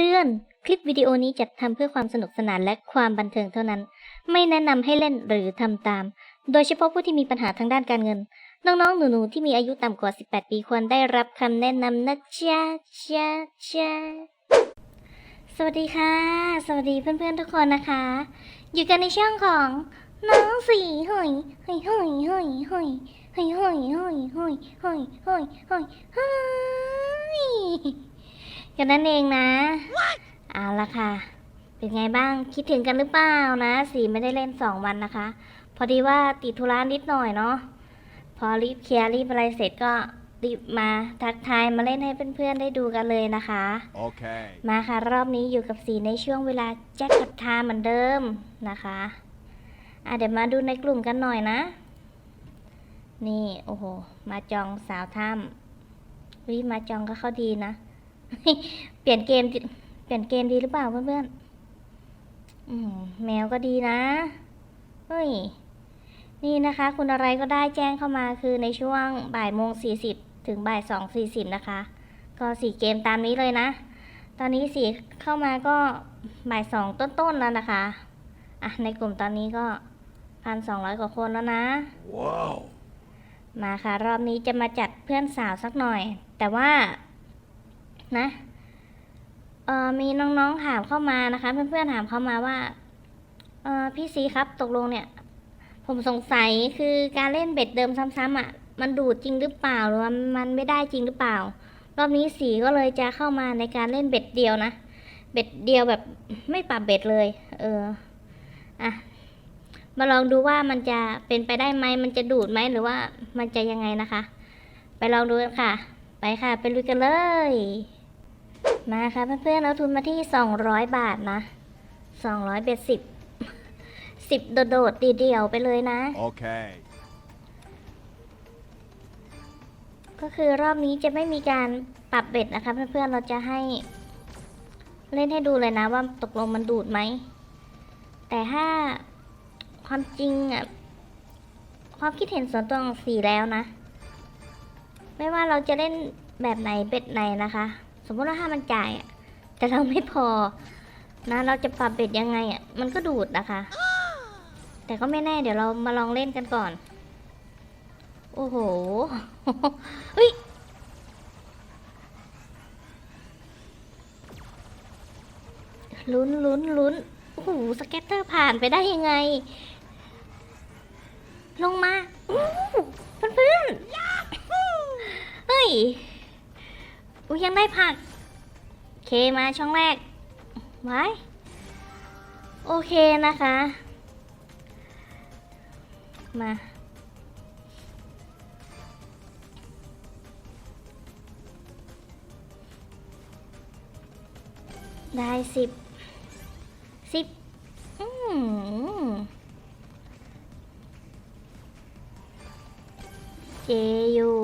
เตือน คลิปวิดีโอนี้จัดทำเพื่อความสนุกสนานและความบันเทิงเท่านั้น ไม่แนะนำให้เล่นหรือทำตาม โดยเฉพาะผู้ที่มีปัญหาทางด้านการเงิน น้องๆ หนูๆ ที่มีอายุต่ำกว่า 18 ปีควรได้รับคำแนะนำนะจ๊ะจ๊ะจ๊ะสวัสดีค่ะ สวัสดีเพื่อนๆ ทุกคนนะคะ อยู่กันในช่องของน้องสีหอยหอยหอยหอยหอยหอยหอยหอยหอยหอยหอยหอยหอย กันนั่นเองนะเอาละค่ะ เป็นไงบ้างคิดถึงกันหรือเปล่านะสีไม่ได้เล่นสองวันนะคะ พอดีว่าติดธุระนิดหน่อยเนาะพอรีบเคลียร์รีบอะไรเสร็จก็รีบมาทักทายมาเล่นให้เพื่อนๆได้ดูกันเลยนะคะ Okay. มาค่ะ รอบนี้อยู่กับสีในช่วงเวลาแจ็คกับทามเหมือนเดิมนะคะอะเดี๋ยวมาดูในกลุ่มกันหน่อยนะ นี่ โอ้โห มาจองสาวถ้ำวิมาจองก็เข้าดีนะ เปลี่ยนเกมดิเปลี่ยนเกมดีหรือเปล่าเพื่อนๆอืมแมวก็ดีนะเฮ้ยนี่นะคะ คุณอะไรก็ได้แจ้งเข้ามาคือในช่วงบ่ายโมงสี่สิบถึงบ่ายสองสี่สิบนะคะ ก็สี่เกมตามนี้เลยนะ ตอนนี้สีเข้ามาก็บ่ายสองต้นๆแล้วนะคะอะในกลุ่มตอนนี้ก็พันสองร้อยกว่าคนแล้วนะ Whoa. มาค่ะ รอบนี้จะมาจัดเพื่อนสาวสักหน่อย แต่ว่า นะเออมีน้องๆถามเข้ามานะคะ เพื่อนๆถามเข้ามาว่าเออพี่ซีครับตกลงเนี่ย ผมสงสัยคือการเล่นเบ็ดเดิมซ้ำๆอะ มันดูดจริงหรือเปล่าหรือว่ามันไม่ได้จริงหรือเปล่า รอบนี้สีก็เลยจะเข้ามาในการเล่นเบ็ดเดียวนะเบ็ดเดียวแบบไม่ปรับเบ็ดเลย เอออะมาลองดูว่ามันจะเป็นไปได้ไหมมันจะดูดไหมหรือว่ามันจะยังไงนะคะ ไปลองดูกันค่ะ ไปค่ะ ไปลุยกันเลย มาค่ะเพื่อนๆเราทุนมาที่ 200 บาทนะ 200เบ็ดสิบสิบโดดๆเดียวๆไปเลยนะ Okay. ก็คือรอบนี้จะไม่มีการปรับเบ็ดนะคะเพื่อนๆเราจะให้ เล่นให้ดูเลยนะว่าตกลงมันดูดไหม แต่ถ้าความจริงอะความคิดเห็นส่วนตัวของสีแล้วนะ ไม่ว่าเราจะเล่นแบบไหนเบ็ดไหนนะคะ สมมติว่าถ้ามันจ่ายอะแต่เราไม่พอ นะเราจะปรับเบ็ดยังไงอะมันก็ดูดนะคะ แต่ก็ไม่แน่เดี๋ยวเรามาลองเล่นกันก่อน โอ้โหเฮ้ยลุ้นลุ้นลุ้นโอ้โหสเก็ตเตอร์ผ่านไปได้ยังไง ลงมาอู้เพื่อนเพื่อนเฮ้ย อุ้ยยังได้ผัก เคมาช่องแรกไว้โอเคนะคะ มา ได้สิบสิบอืมเจอยู่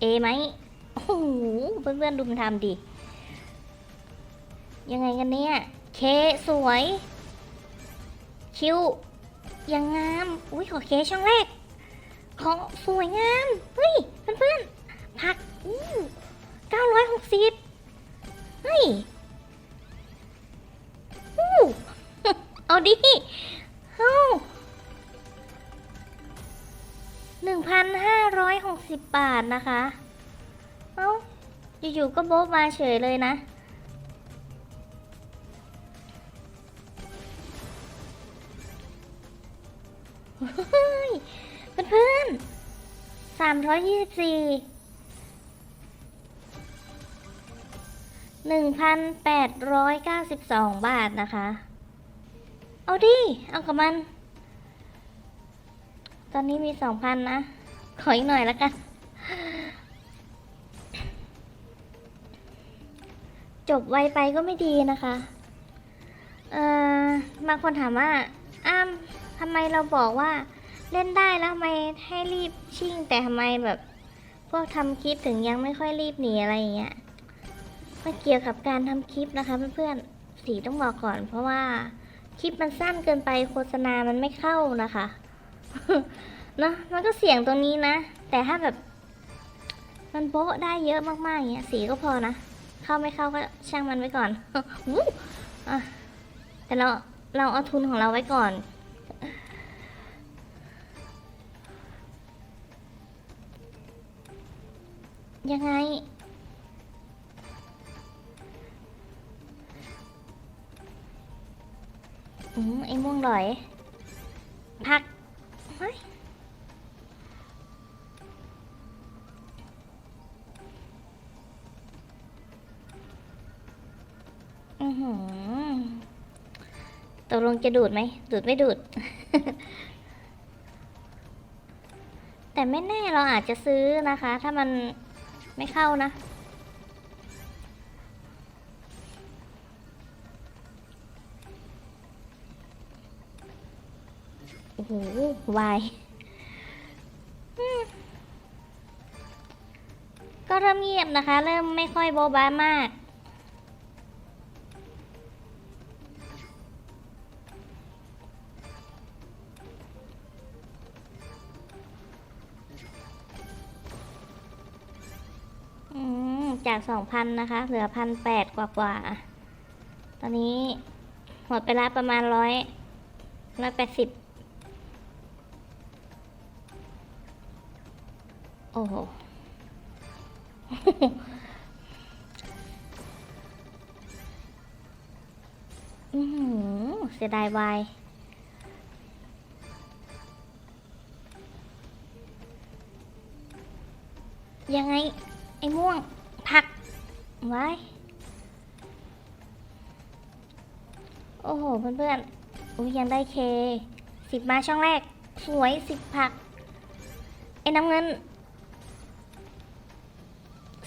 เอไหม โอ้โหเพื่อนๆดูมันทำดิ ยังไงกันเนี่ย เคสวย คิวยังงาม อุ้ยขอเคช่องแรก ขอสวยงาม เฮ้ย เพื่อนๆผักอู้เก้าร้อยหกสิบเฮ้ยอู้เอาดิเอาหนึ่งพันห้าร้อยหกสิบบาทนะคะ เอาอยู่ๆก็โบ๊ะมาเฉยเลยนะเฮ้ยเพื่อนๆสามร้อยยี่สิบสี่หนึ่งพันแปดร้อยเก้าสิบสองบาทนะคะ เอาดิ เอากับมัน ตอนนี้มีสองพันนะ ขออีกหน่อยแล้วกัน จบไวไปก็ไม่ดีนะคะเอ่อบางคนถามว่าอ้ามทำไมเราบอกว่าเล่นได้แล้วทำไมให้รีบชิ่ง แต่ทำไมแบบพวกทำคลิปถึงยังไม่ค่อยรีบหนีอะไรอย่างเงี้ยไม่เกี่ยวกับการทำคลิปนะคะเพื่อนๆสีต้องบอกก่อน เพราะว่าคลิปมันสั้นเกินไปโฆษณามันไม่เข้านะคะเนอะมันก็เสี่ยงตรงนี้นะ แต่ถ้าแบบ มันโบ๊ะได้เยอะมากๆอย่างเงี้ยสีก็พอนะ เข้าไม่เข้าก็ช่างมันไว้ก่อนอู้อแต่เราเราเอาทุนของเราไว้ก่อนยังไง อืมไอ้ม่วงหลอย พักเฮ้ย ลงจะดูดไหม ดูดไม่ดูด แต่ไม่แน่เราอาจจะซื้อนะคะ ถ้ามันไม่เข้านะ โอ้โหวายก็เริ่มเงียบนะคะ เริ่มไม่ค่อยโบ๊ะบ้ามาก จากสองพันนะคะ เหลือพันแปดกว่ากว่าๆตอนนี้หมดไปละประมาณร้อยร้อยแปดสิบโอ้โห อือเสียดายวายยังไง ไว้ โอ้โห เพื่อนๆอุ้ยยังได้เคสิบมาช่องแรก สวยสิบผัก ไอ้น้ำเงิน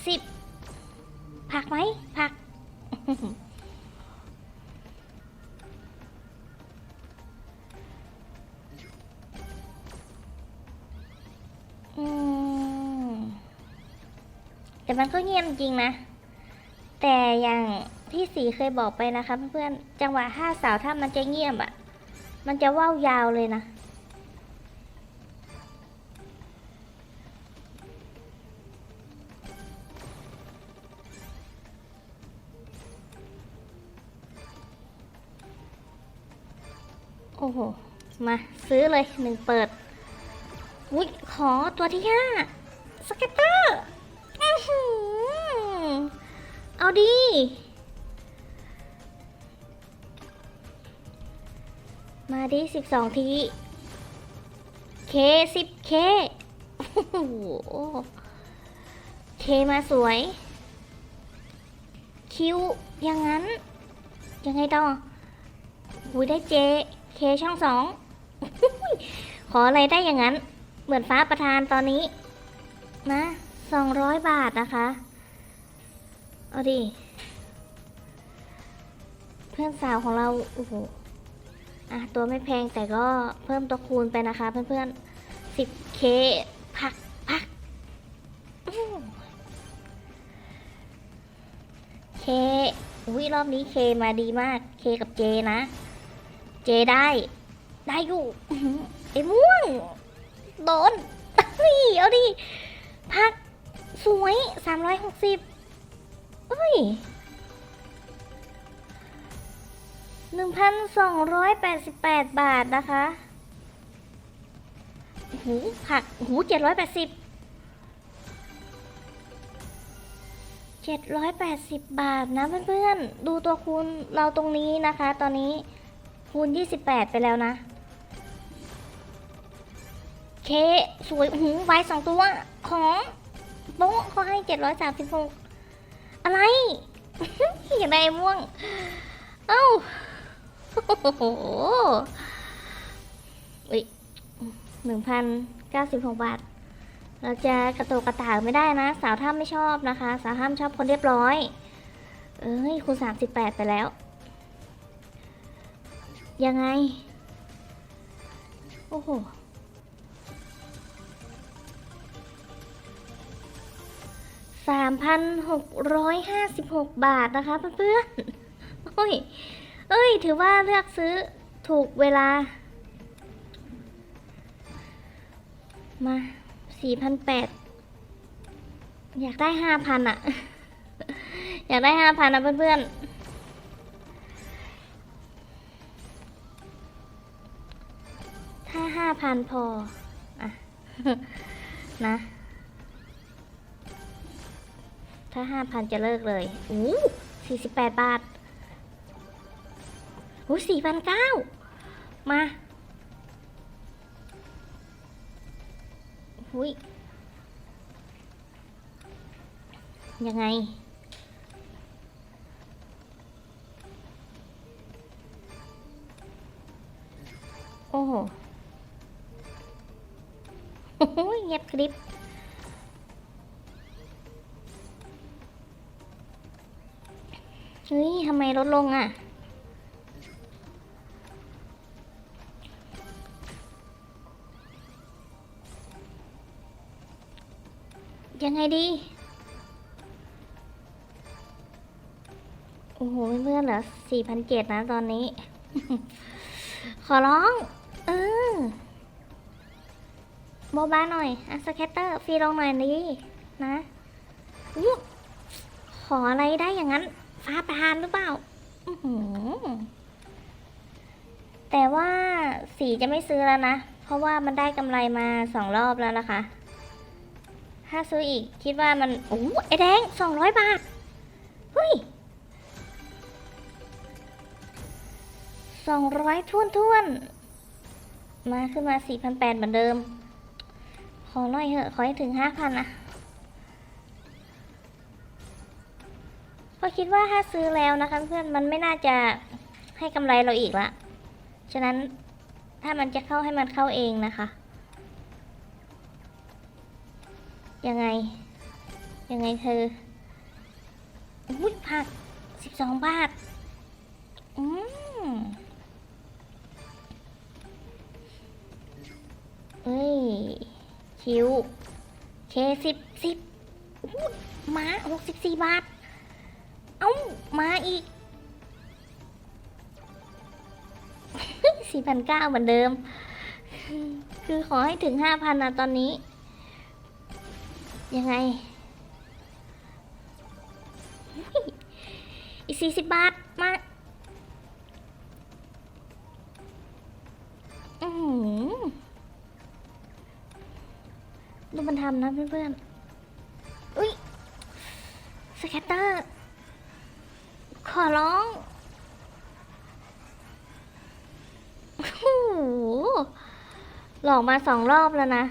สิบผักไหมผักอืมแต่มันก็เงียบจริงนะ แต่อย่างที่สีเคยบอกไปนะคะ เพื่อนๆจังหวะห้าสาวถ้ามันจะเงียบอะ่ะ มันจะว่าวยาวเลยนะ โอ้โห มาซื้อเลยหนึ่งเปิดอุ้ยขอตัวที่ห้าสเก็ตเตอร์ เอาดีมาดิสิบสองทีเคสิบเคโอ้โหเคมาสวย คิวอย่างนั้น ยังไงต่อหุยได้เจ เคช่องสอง ขออะไรได้อย่างนั้น เหมือนฟ้าประทานตอนนี้ นะสองร้อยบาทนะคะ เอาดิ เพื่อนสาวของเรา โอ้โห อะ ตัวไม่แพงแต่ก็เพิ่มตัวคูณไปนะคะ เพื่อนๆสิบเคพักพักเคอุ้ยรอบนี้เคมาดีมาก เคกับเจนะ เจได้ ได้อยู่ไอ้ม่วง โดน เอาดิ พักสวย 360 เอ้ยหนึ่งพันสองร้อยแปดสิบแปดบาทนะคะ หูผักหูเจ็ดร้อยแปดสิบเจ็ดร้อยแปดสิบบาทนะเพื่อนๆ ดูตัวคูณเราตรงนี้นะคะ ตอนนี้คูณยี่สิบแปดไปแล้วนะ เค สวยหูไว้สองตัว ของโป๊ะเขาให้เจ็ดร้อยสามสิบหก อะไร อยากได้ม่วง เอ้าโอ้โหอุ้ยหนึ่งพันเก้าสิบหกบาท เราจะกระโตกกระตากไม่ได้นะ สาวท่ามไม่ชอบนะคะ สาวท่ามชอบคนเรียบร้อย เอ้ยคูณสามสิบแปดไปแล้ว ยังไง โอ้โห สามพันหกร้อยห้าสิบหกบาทนะคะเพื่อนๆโอ้ย เอ้ย ถือว่าเลือกซื้อถูกเวลา มาสี่พันแปดอยากได้ห้าพันอะอยากได้ห้าพันนะเพื่อนๆถ้าห้าพันพอ อะ นะ ถ้าห้าพันจะเลิกเลยอู้สี่สิบแปดบาทอู้สี่พันเก้ามาหุยยังไง โอ้โหโอ้โหเงียบคลิป เฮ้ยทำไมลดลงอะ ยังไงดี โอ้โหเพื่อนๆเหรอสี่พันเจ็ดนะตอนนี้ ขอร้อง เออโมบาหน่อยอะสแคตเตอร์ ฟรีลงหน่อยดีนะ ขออะไรได้อย่างนั้น ฟ้าประทานหรือเปล่าแต่ว่าสีจะไม่ซื้อแล้วนะ เพราะว่ามันได้กำไรมาสองรอบแล้วนะคะ ถ้าซื้ออีกคิดว่ามัน โอ้ไอแดงสองร้อยบาท เฮ้ยสองร้อยทุ่นทุ่นมาขึ้นมาสี่พันแปดเหมือนเดิม ขอหน่อยเถอะ ขอให้ถึงห้าพันนะ เราคิดว่าถ้าซื้อแล้วนะคะเพื่อนมันไม่น่าจะให้กำไรเราอีกละ ฉะนั้นถ้ามันจะเข้าให้มันเข้าเองนะคะ ยังไง ยังไงเธออุ้ยผักสิบสองบาท อืมเอ้ย คิว เคสิบสิบอุ๊ยมาหกสิบสี่บาท อ้ามาอีก สี่พันเก้าเหมือนเดิม คือขอให้ถึงห้าพันนะตอนนี้ ยังไง อีกสี่สิบบาท มาอือหือดูมันทำนะเพื่อนๆ อุ้ย สแคตเตอร์ ขอร้อง โอ้โห หล อกมาสองรอบแล้วนะ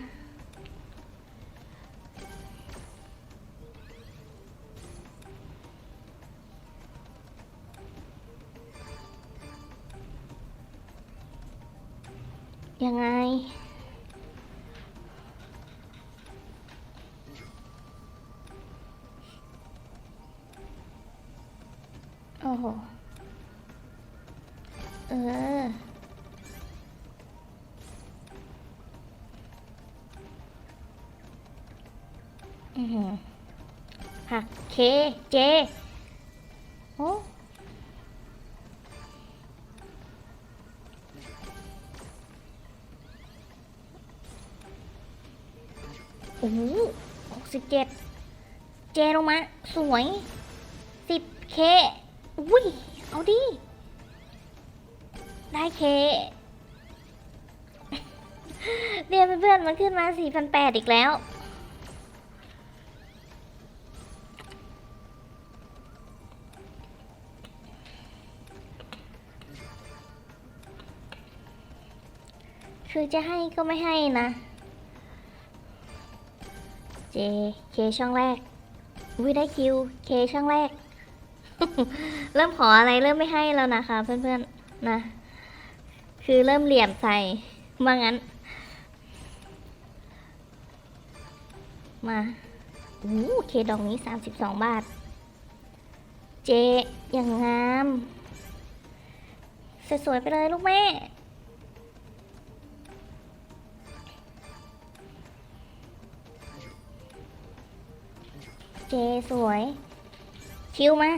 ยังไงโอ้โห เออ เค เจ โอ้โอ้โหหกสิบเจ็ด เจลงมา สวยสิบเคอุ้ย เอาดิ ได้เค เรียนเพื่อนๆมันขึ้นมาสี่พันแปดอีกแล้ว คือจะให้ก็ไม่ให้นะ เจ เคช่องแรกวิได้คิว เคช่องแรก เริ่มขออะไรเริ่มไม่ให้แล้วนะคะเพื่อนๆนะ คือเริ่มเหลี่ยมใส่ว่างั้น มาอู้เคดองนี้สามสิบสองบาท เจ อย่างงาม สวยๆไปเลยลูกแม่ เจสวย คิวมา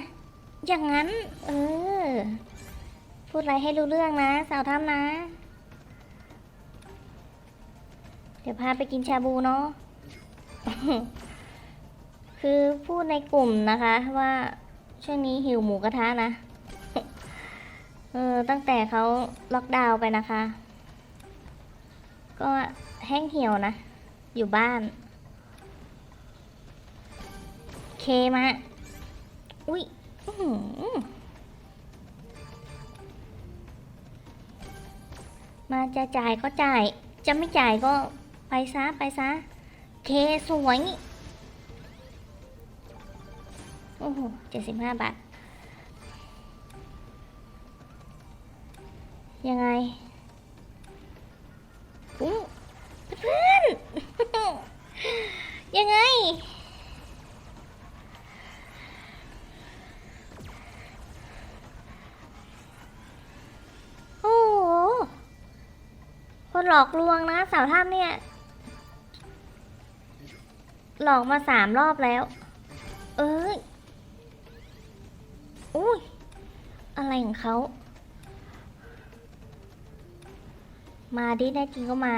อย่างนั้น เออ พูดอะไรให้รู้เรื่องนะ สาวทำนะ เดี๋ยวพาไปกินชาบูเนาะคือพูดในกลุ่มนะคะว่าช่วงนี้หิวหมูกระทะนะ เออตั้งแต่เขาล็อกดาวน์ไปนะคะ ก็แห้งเหี่ยวนะ อยู่บ้าน เคมา อุ้ยมาจะจ่ายก็จ่าย จะไม่จ่ายก็ไปซะไปซะ เคสวย โอ้โหเจ็ดสิบห้าบาท ยังไงเพื่อนยังไง โอ้โห คนหลอกลวงนะสาวท่านเนี่ย หลอกมาสามรอบแล้ว เอ้ยอุ้ย อะไรของเขา มาดิแน่จริงก็มา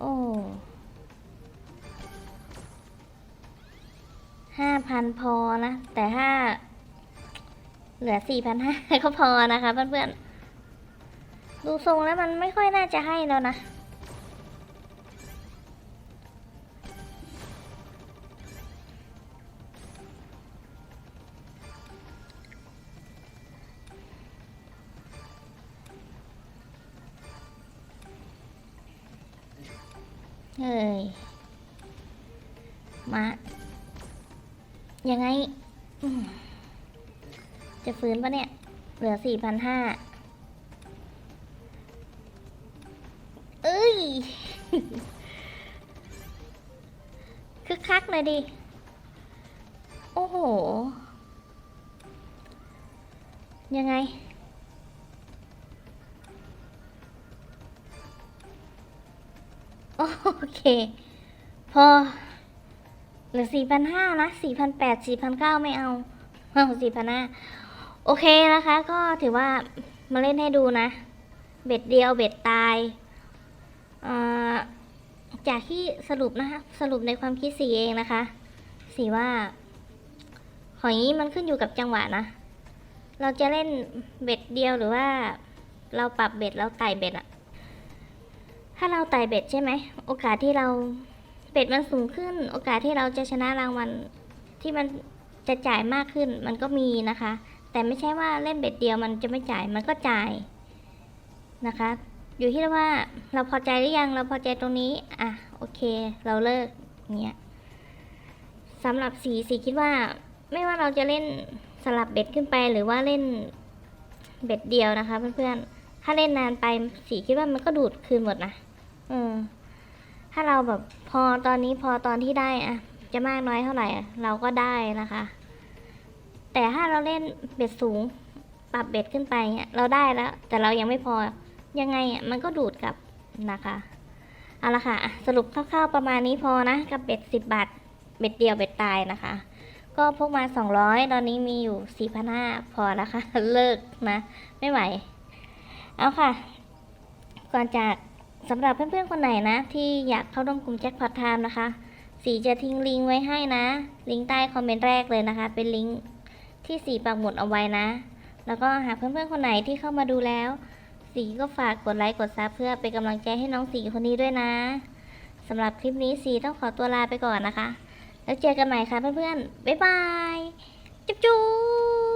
โอ้ห้าพันพอนะ แต่ถ้า เหลือสี่พันห้าก็พอนะคะเพื่อนๆ ดูทรงแล้วมันไม่ค่อยน่าจะให้แล้วนะ เฮ้ย มา ยังไง จะฟื้นปะเนี่ย เหลือสี่พันห้าเอ้ย คึกคักเลยดิ โอ้โห ยังไงโอเค พอ เหลือสี่พันห้านะสี่พันแปดสี่พันเก้าไม่เอา เอาสี่พันห้า โอเคนะคะ ก็ถือว่ามาเล่นให้ดูนะ เบ็ดเดียวเบ็ดตายจากที่สรุปนะคะสรุปในความคิดสีเองนะคะ สีว่าหอยมันขึ้นอยู่กับจังหวะนะ เราจะเล่นเบ็ดเดียวหรือว่า เราปรับเบ็ดเราไต่เบ็ดอะถ้าเราไต่เบ็ดใช่ไหมโอกาสที่เราเบ็ดมันสูงขึ้น โอกาสที่เราจะชนะรางวัลที่มันจะจ่ายมากขึ้นมันก็มีนะคะ แต่ไม่ใช่ว่าเล่นเบ็ดเดียวมันจะไม่จ่ายมันก็จ่ายนะคะ อยู่ที่ว่าเราพอใจหรือยังเราพอใจตรงนี้ อะโอเค เราเลิกเงี้ยสำหรับสีสีคิดว่า ไม่ว่าเราจะเล่นสลับเบ็ดขึ้นไปหรือว่าเล่นเบ็ดเดียวนะคะเพื่อนๆ ถ้าเล่นนานไปสีคิดว่ามันก็ดูดคืนหมดนะเออถ้าเราแบบพอตอนนี้พอตอนที่ได้อะจะมากน้อยเท่าไหร่เราก็ได้นะคะ แต่ถ้าเราเล่นเบ็ดสูง ปรับเบ็ดขึ้นไปเนี่ยเราได้แล้ว แต่เรายังไม่พอยังไงอะมันก็ดูดกลับนะคะเอาละค่ะสรุปคร่าวๆประมาณนี้พอนะกับเบ็ดสิบบาท เบ็ดเดียวเบ็ดตายนะคะ ก็พกมาสองร้อยตอนนี้มีอยู่สี่พันห้าพอนะคะเลิกนะ ไม่ไหว เอาค่ะ ก่อนจากสำหรับเพื่อนๆคนไหนนะ ที่อยากเข้าร่วมกลุ่มแจ็คพอตไทม์นะคะ สีจะทิ้งลิงก์ไว้ให้นะ ลิงก์ใต้คอมเมนต์แรกเลยนะคะ เป็นลิงก์ ที่สีปักหมุดเอาไว้นะ แล้วก็หากเพื่อนๆคนไหนที่เข้ามาดูแล้ว สีก็ฝากกดไลค์กดซับเพื่อเป็นกำลังใจให้น้องสีคนนี้ด้วยนะสำหรับคลิปนี้สีต้องขอตัวลาไปก่อนนะคะ แล้วเจอกันใหม่ค่ะเพื่อนๆบ๊ายบาย จุ๊บจุ๊บ